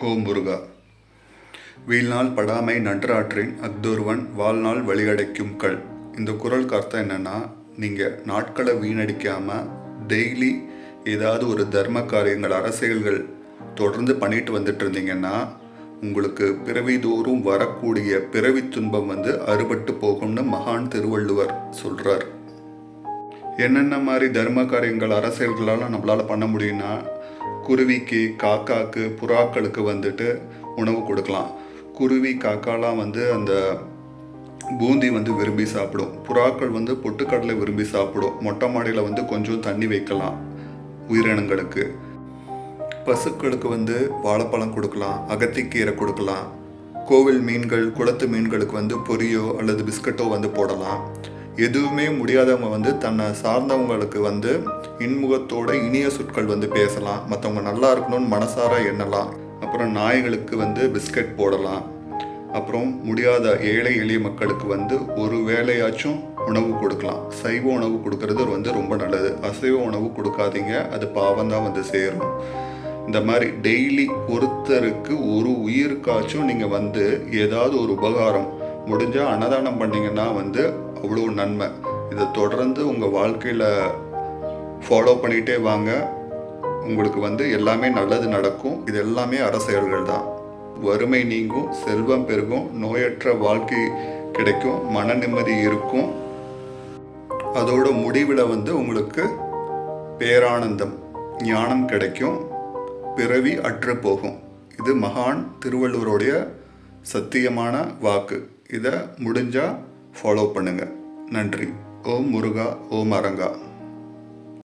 ஓம் முருகா வீழ்நாள் படாமை நன்றாற்றின் அக்தொருவன் வாழ்நாள் வழியடைக்கும் கல். இந்த குரல் அர்த்தம் என்னென்னா நீங்கள் நாட்களை வீணடிக்காமல் டெய்லி ஏதாவது ஒரு தர்ம காரியங்கள் அரசியல்கள் தொடர்ந்து பண்ணிட்டு வந்துட்டு இருந்தீங்கன்னா உங்களுக்கு பிறவி தோறும் வரக்கூடிய பிறவி துன்பம் வந்து அறுபட்டு போகும்னு மகான் திருவள்ளுவர் சொல்கிறார் என்னென்ன மாதிரி தர்ம காரியங்கள் அரசியல்களால் நம்மளால் பண்ண முடியும்னா குருவிக்கு காக்காக்கு புறாக்களுக்கு வந்துட்டு உணவு கொடுக்கலாம். குருவி காக்காலாம் வந்து அந்த பூந்தி வந்து விரும்பி சாப்பிடும். புறாக்கள் வந்து பொட்டுக்கடலை விரும்பி சாப்பிடும். மொட்டை மாடியில் வந்து கொஞ்சம் தண்ணி வைக்கலாம் உயிரினங்களுக்கு. பசுக்களுக்கு வந்து வாழைப்பழம் கொடுக்கலாம் அகத்திக்கீரை கொடுக்கலாம். கோவில் மீன்கள் குளத்து மீன்களுக்கு வந்து பொரியோ அல்லது பிஸ்கட்டோ வந்து போடலாம். எதுவுமே முடியாதவங்க வந்து தன்னை சார்ந்தவங்களுக்கு வந்து இன்முகத்தோட இனிய சொற்கள் வந்து பேசலாம். மற்றவங்க நல்லா இருக்கணும்னு மனசார எண்ணலாம். அப்புறம் நாய்களுக்கு வந்து பிஸ்கட் போடலாம். அப்புறம் முடியாத ஏழை எளிய மக்களுக்கு வந்து ஒரு வேலையாச்சும் உணவு கொடுக்கலாம். சைவ உணவு கொடுக்கறது வந்து ரொம்ப நல்லது. அசைவ உணவு கொடுக்காதீங்க. அது பாவம் தான் வந்து சேரும். இந்த மாதிரி டெய்லி ஒருத்தருக்கு ஒரு உயிருக்காச்சும் நீங்கள் வந்து ஏதாவது ஒரு உபகாரம் முடிஞ்சால் அன்னதானம் பண்ணிங்கன்னா வந்து அவ்வளோ நன்மை. இதை தொடர்ந்து உங்கள் வாழ்க்கையில் ஃபாலோ பண்ணிகிட்டே வாங்க. உங்களுக்கு வந்து எல்லாமே நல்லது நடக்கும். இது எல்லாமே அரசியல்கள் தான் வறுமை நீங்கும் செல்வம் பெருகும் நோயற்ற வாழ்க்கை கிடைக்கும் மன நிம்மதி இருக்கும். அதோட முடிவில் வந்து உங்களுக்கு பேரானந்தம் ஞானம் கிடைக்கும். பிறவி அற்று போகும். இது மகான் திருவள்ளுவருடைய சத்தியமான வாக்கு. இதை முடிஞ்சால் ஃபாலோ பண்ணுங்கள் நன்றி. ஓம் முருகா ஓம் அரங்கா.